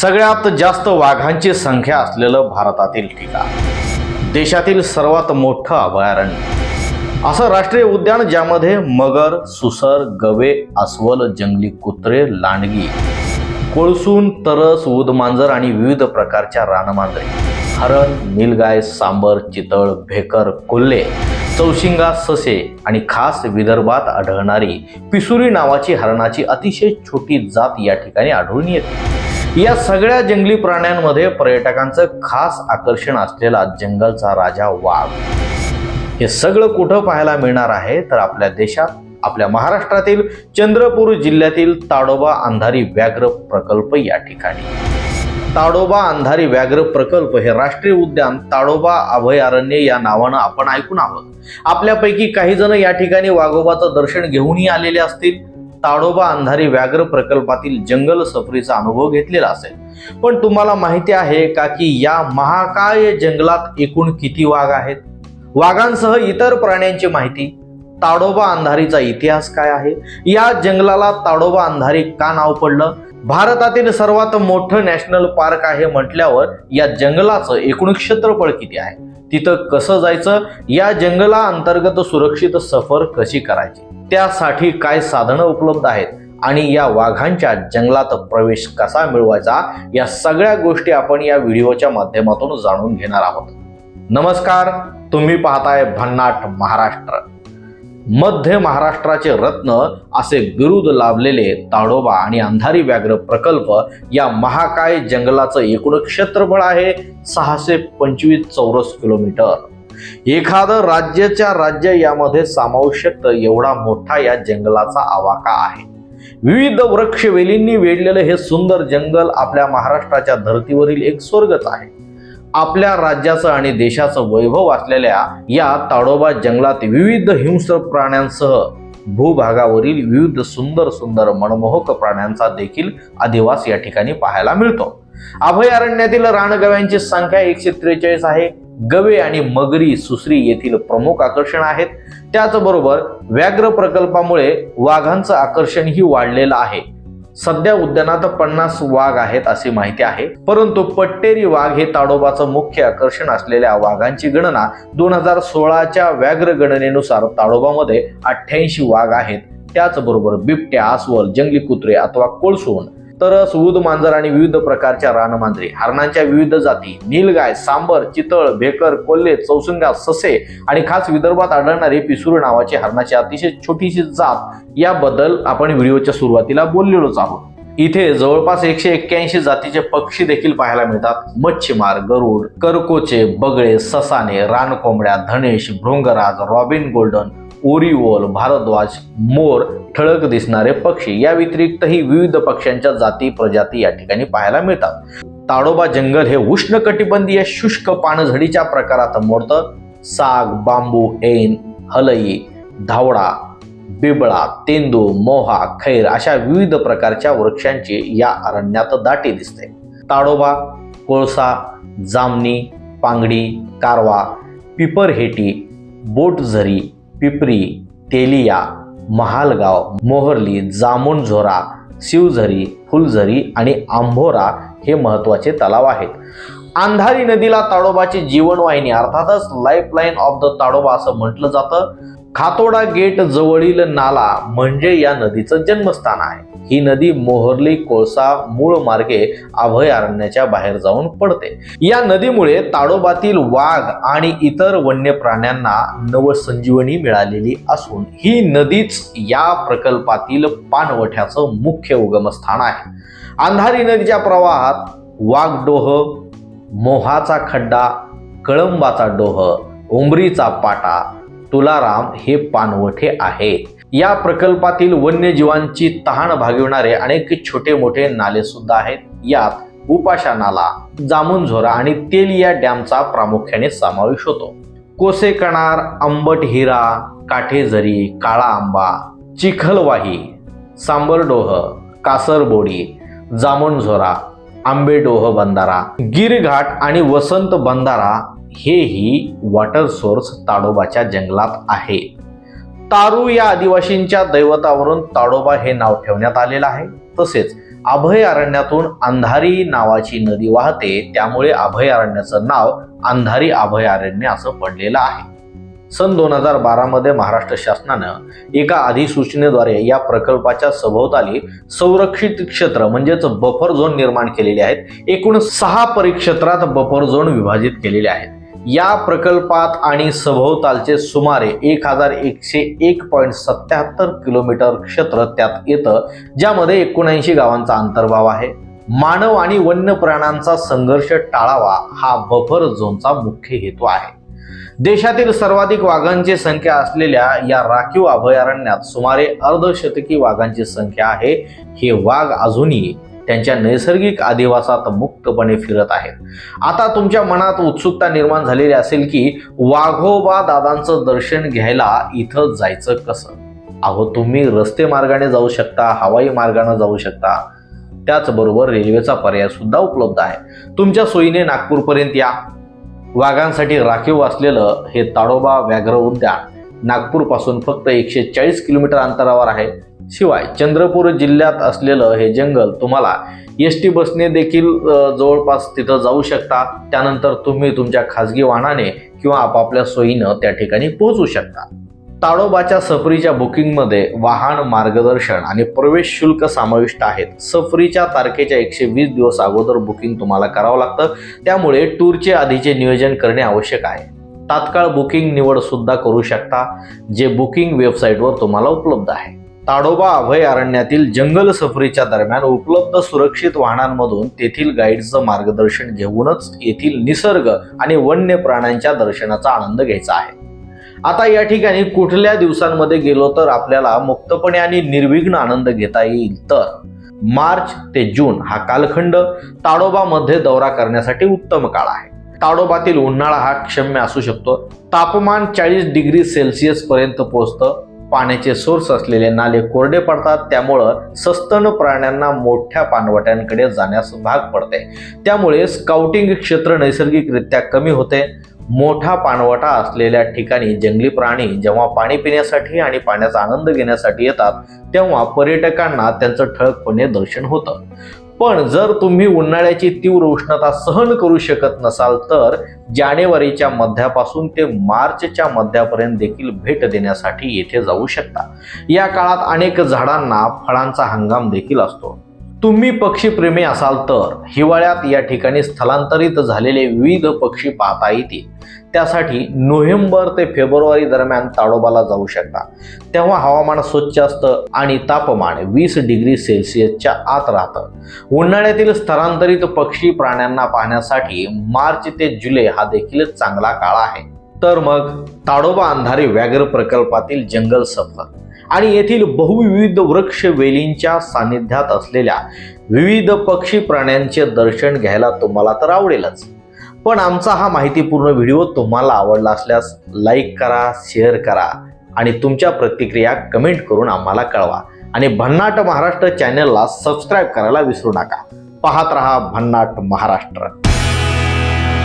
सगळ्यात जास्त वाघांची संख्या असलेलं भारतातील ठिकाण. देशातील सर्वात मोठं अभयारण्य. असं राष्ट्रीय उद्यान ज्यामध्ये मगर सुसर गवे अस्वल जंगली कुत्रे लांडगी कोळसून तरस उदमांजर आणि विविध प्रकारच्या रानमांजरी हरण नीलगाय सांबर चितळ भेकर कोल्हे चौशिंगा ससे आणि खास विदर्भात आढळणारी पिसुरी नावाची हरणाची अतिशय छोटी जात या ठिकाणी आढळून येते. या सगळ्या जंगली प्राण्यांमध्ये पर्यटकांचं खास आकर्षण असलेला जंगलचा राजा वाघ. हे सगळं कुठं पाहायला मिळणार आहे? तर आपल्या देशात आपल्या महाराष्ट्रातील चंद्रपूर जिल्ह्यातील ताडोबा अंधारी व्याघ्र प्रकल्प या ठिकाणी. ताडोबा अंधारी व्याघ्र प्रकल्प हे राष्ट्रीय उद्यान ताडोबा अभयारण्य या नावानं आपण ऐकून आहोत. आपल्यापैकी काही जण या ठिकाणी वाघोबाचं दर्शन घेऊनही आलेले असतील. ताडोबा अंधारी व्याघ्र प्रकल्पातील जंगल सफरीचा अनुभव घेतलेला असेल. पण तुम्हाला माहिती आहे का की या महाकाय जंगलात एकूण किती वाघ आहेत? वाघांसह इतर प्राण्यांची माहिती ताडोबा अंधारीचा इतिहास काय आहे? या जंगलाला ताडोबा अंधारी का नाव पडलं? भारतातील सर्वात मोठं नॅशनल पार्क आहे म्हटल्यावर या जंगलाचं एकूण क्षेत्रफळ किती आहे? तिथं कसं जायचं? या जंगला अंतर्गत सुरक्षित सफर कशी करायची? त्यासाठी काय साधनं उपलब्ध आहेत? आणि या वाघांच्या जंगलात प्रवेश कसा मिळवायचा? या सगळ्या गोष्टी आपण या व्हिडिओच्या माध्यमातून जाणून घेणार आहोत. नमस्कार तुम्ही पाहताय भन्नाट महाराष्ट्र. मध्य महाराष्ट्राचे रत्न असे बिरुद लाभलेले ताडोबा आणि अंधारी व्याघ्र प्रकल्प या महाकाय जंगलाचं एकूण क्षेत्रफळ आहे सहाशे पंचवीस चौरस किलोमीटर. एखादं राज्याच्या राज्य यामध्ये सामावू शकतं एवढा मोठा या जंगलाचा आवाका आहे. विविध वृक्षवेलींनी वेढलेलं हे सुंदर जंगल आपल्या महाराष्ट्राच्या धर्तीवरील एक स्वर्गच आहे. आपल्या राज्याचं आणि देशाचं वैभव असलेल्या या ताडोबा जंगलात विविध हिंस्र प्राण्यांसह भूभागावरील विविध सुंदर सुंदर मनमोहक प्राण्यांचा देखील अधिवास या ठिकाणी पाहायला मिळतो. अभयारण्यातील रानगव्यांची संख्या एकशे त्रेचाळीस आहे. गवे आणि मगरी सुसरी येथील प्रमुख आकर्षण आहेत. त्याचबरोबर व्याघ्र प्रकल्पामुळे वाघांचं आकर्षणही वाढलेलं आहे. सध्या उद्यानात पन्नास वाघ आहेत अशी माहिती आहे. परंतु पट्टेरी वाघ हे ताडोबाचं मुख्य आकर्षण असलेल्या वाघांची गणना दोन हजार सोळाच्या व्याघ्र गणनेनुसार ताडोबामध्ये अठ्ठ्याऐंशी वाघ आहेत. त्याचबरोबर बिबट्या अस्वल जंगली कुत्रे अथवा कोळसून तर उद मांजर आणि विविध प्रकारच्या रानमांजरी. हरणांच्या विविध जाती नीलगाय सांबर चितळ भेकर कोल्हे चौसुंगा ससे आणि खास विदर्भात आढळणारे पिसुरू नावाची हरणाची अतिशय छोटीशी जात याबद्दल आपण व्हिडिओच्या सुरुवातीला बोललेलोच आहोत. इथे जवळपास एकशे एक्क्याऐंशी जातीचे पक्षी देखील पाहायला मिळतात. मच्छीमार गरुड करकोचे बगळे ससाने रानकोंबड्या धनेश भृंगराज रॉबिन गोल्डन ओरिओल भारद्वाज मोर ठळक दिसणारे पक्षी या व्यतिरिक्तही विविध पक्ष्यांच्या जाती प्रजाती या ठिकाणी पाहायला मिळतात. ताडोबा जंगल हे उष्णकटिबंधीय शुष्क पानझडीच्या प्रकारात मोडतं. साग बांबू ऐन हलई धावडा बिबळा तेंदू मोहा खैर अशा विविध प्रकारच्या वृक्षांची या अरण्यात दाटी दिसते. ताडोबा कोळसा जामनी पांगडी कारवा पिपरहेटी बोटझरी पिपरी तेलिया महालगाव मोहर्ली जामुणझोरा शिवझरी फुलझरी आणि आंभोरा हे महत्त्वाचे तलाव आहेत. अंधारी नदीला ताडोबाची जीवनवाहिनी अर्थातच लाईफलाईन ऑफ द ताडोबा असं म्हटलं जातं. खातोडा गेट जवळील नाला म्हणजे या नदीचं जन्मस्थान आहे. ही नदी मोहर्ली कोळसा मूळ मार्गे अभयारण्याच्या बाहेर जाऊन पडते. या नदीमुळे ताडोबातील वाघ आणि इतर वन्य प्राण्यांना नवसंजीवनी मिळालेली असून ही नदीच या प्रकल्पातील पाणवठ्याचं मुख्य उगमस्थान आहे. अंधारी नदीच्या प्रवाहात वाघडोह मोहाचा खड्डा कळंबाचा डोह उमरीचा पाटा तुलाराम हे पानवठे आहेत या प्रकल्पातील वन्यजीवांची तहान भागविणारे अनेक छोटे मोठे नाले सुद्धा आहेत. यात उपाशा नाला जामुनझोरा आणि तेल या डॅमचा प्रामुख्याने समावेश होतो. कोसेकणार आंबट हिरा काठेझरी काळा आंबा चिखलवाही सांबरडोह कासरबोडी जामुनझोरा आंबेडोह बंधारा गिरघाट आणि वसंत बंधारा हेही वॉटर सोर्स ताडोबाच्या जंगलात आहे. तारू या आदिवासींच्या दैवतावरून ताडोबा हे नाव ठेवण्यात आलेलं आहे. तसेच अभयारण्यातून अंधारी नावाची नदी वाहते त्यामुळे अभयारण्याचं नाव अंधारी अभयारण्य असं पडलेलं आहे. सन दोन हजार बारामध्ये महाराष्ट्र शासनानं एका अधिसूचनेद्वारे या प्रकल्पाच्या सभोवताली संरक्षित क्षेत्र म्हणजेच बफर झोन निर्माण केलेले आहेत. एकूण सहा परिक्षेत्रात बफर झोन विभाजित केलेले आहेत. या प्रकल्पात आणि सभोवतालचे सुमारे एक हजार एकशे एक पॉईंट सत्याहत्तर किलोमीटर क्षेत्र त्यात येतं ज्यामध्ये एकोणऐंशी गावांचा अंतर्भाव आहे. मानव आणि वन्य प्राण्यांचा संघर्ष टाळावा हा बफर झोनचा मुख्य हेतू आहे. देशातील सर्वाधिक वाघांची संख्या असलेल्या या राखीव अभयारण्यात सुमारे अर्धशतकी वाघांची संख्या आहे. हे वाघ अजूनही त्यांच्या नैसर्गिक अधिवासात मुक्तपणे फिरत आहेत. आता तुमच्या मनात उत्सुकता निर्माण झालेली असेल की वाघोबा दादांचं दर्शन घ्यायला इथं जायचं कसं? अहो तुम्ही रस्ते मार्गाने जाऊ शकता हवाई मार्गाने जाऊ शकता. त्याचबरोबर रेल्वेचा पर्याय सुद्धा उपलब्ध आहे. तुमच्या सोयीने नागपूरपर्यंत या. वाघांसाठी राखीव असलेलं हे ताडोबा व्याघ्र उद्यान नागपूरपासून फक्त एकशे चाळीस किलोमीटर अंतरावर आहे. शिवाय चंद्रपूर जिल्ह्यात असलेलं हे जंगल तुम्हाला एस टी बसने देखील जवळपास तिथं जाऊ शकता त्यानंतर तुम्ही तुमच्या खाजगी वाहनाने किंवा आपापल्या सोयीनं त्या ठिकाणी पोहोचू शकता. ताडोबाच्या सफरीच्या बुकिंगमध्ये वाहन मार्गदर्शन आणि प्रवेश शुल्क समाविष्ट आहेत. सफरीच्या तारखेच्या एकशे वीस दिवस अगोदर बुकिंग तुम्हाला करावं लागतं. त्यामुळे टूरचे आधीचे नियोजन करणे आवश्यक आहे. तात्काळ बुकिंग निवड सुद्धा करू शकता जे बुकिंग वेबसाईटवर तुम्हाला उपलब्ध आहे. ताडोबा अभयारण्यातील जंगल सफरीच्या दरम्यान उपलब्ध सुरक्षित वाहनांमधून तेथील गाईडचं मार्गदर्शन घेऊनच येथील निसर्ग आणि वन्य प्राण्यांच्या दर्शनाचा आनंद घ्यायचा आहे. आता या ठिकाणी कुठल्या दिवसांमध्ये गेलो तर आपल्याला मुक्तपणे आणि निर्विघ्न आनंद घेता येईल? तर मार्च ते जून हा कालखंड ताडोबामध्ये दौरा करण्यासाठी उत्तम काळ आहे. ताडोबातील उन्हाळा हा क्षम्य असू शकतो. तापमान चाळीस डिग्री सेल्सिअस पर्यंत पोहोचतं. पाण्याचे सोर्स असलेले नाले कोरडे पडतात. त्यामुळं सस्तन प्राण्यांना मोठ्या पानवट्यांकडे जाण्यास भाग पडते. त्यामुळे स्काउटिंग क्षेत्र नैसर्गिकरित्या कमी होते. मोठा पाणवठा असलेल्या ठिकाणी जंगली प्राणी जेव्हा पाणी पिण्यासाठी आणि पाण्याचा आनंद घेण्यासाठी येतात तेव्हा पर्यटकांना त्यांचं ठळकपणे दर्शन होतं. पण जर तुम्ही उन्हाळ्याची तीव्र उष्णता सहन करू शकत नसाल तर जानेवारीच्या मध्यापासून ते मार्चच्या मध्यापर्यंत देखील भेट देण्यासाठी येथे जाऊ शकता. या काळात अनेक झाडांना फळांचा हंगाम देखील असतो. तुम्ही पक्षीप्रेमी असाल तर हिवाळ्यात या ठिकाणी स्थलांतरित झालेले विविध पक्षी पाहता येतील. त्यासाठी नोव्हेंबर ते फेब्रुवारी दरम्यान ताडोबाला जाऊ शकता. तेव्हा हवामान स्वच्छ असतं आणि तापमान वीस डिग्री सेल्सिअसच्या आत राहतं. उन्हाळ्यातील स्थलांतरित पक्षी प्राण्यांना पाहण्यासाठी मार्च ते जुलै हा देखील चांगला काळ आहे. तर मग ताडोबा अंधारी व्याघ्र प्रकल्पातील जंगल सफर आणि येथील बहुविविध वृक्ष वेलींच्या सानिध्यात असलेल्या विविध पक्षी प्राण्यांचे दर्शन घ्यायला तुम्हाला तर आवडेलच. पण आमचा हा माहितीपूर्ण व्हिडिओ तुम्हाला आवडला असल्यास लाईक करा शेअर करा आणि तुमच्या प्रतिक्रिया कमेंट करून आम्हाला कळवा. आणि भन्नाट महाराष्ट्र चॅनलला सबस्क्राईब करायला विसरू नका. पाहत रहा भन्नाट महाराष्ट्र.